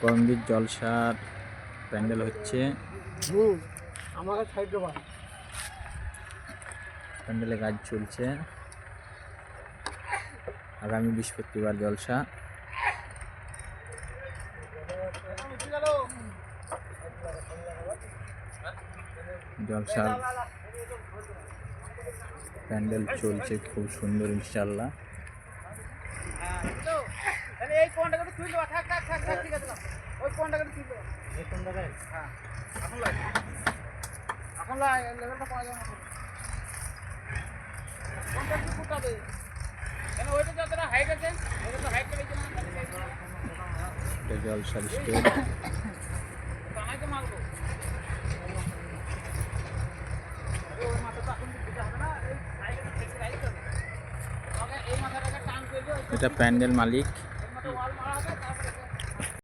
করমদির জলসার প্যান্ডেল হচ্ছে। প্যান্ডেলে কাজ চলছে। আগামী বৃহস্পতিবার জলসা। জলসার প্যান্ডেল চলছে খুব সুন্দর ইনশাল্লাহ এখন লাই এখন লেভেলটা পাওয়া যাবে না। কোনটা কি ফুটাবে কেন ওইটা যতটা হাইট আছে ওইটা তো হাইট করে দিলাম মারবো। এটা প্যান্ডেল মালিক।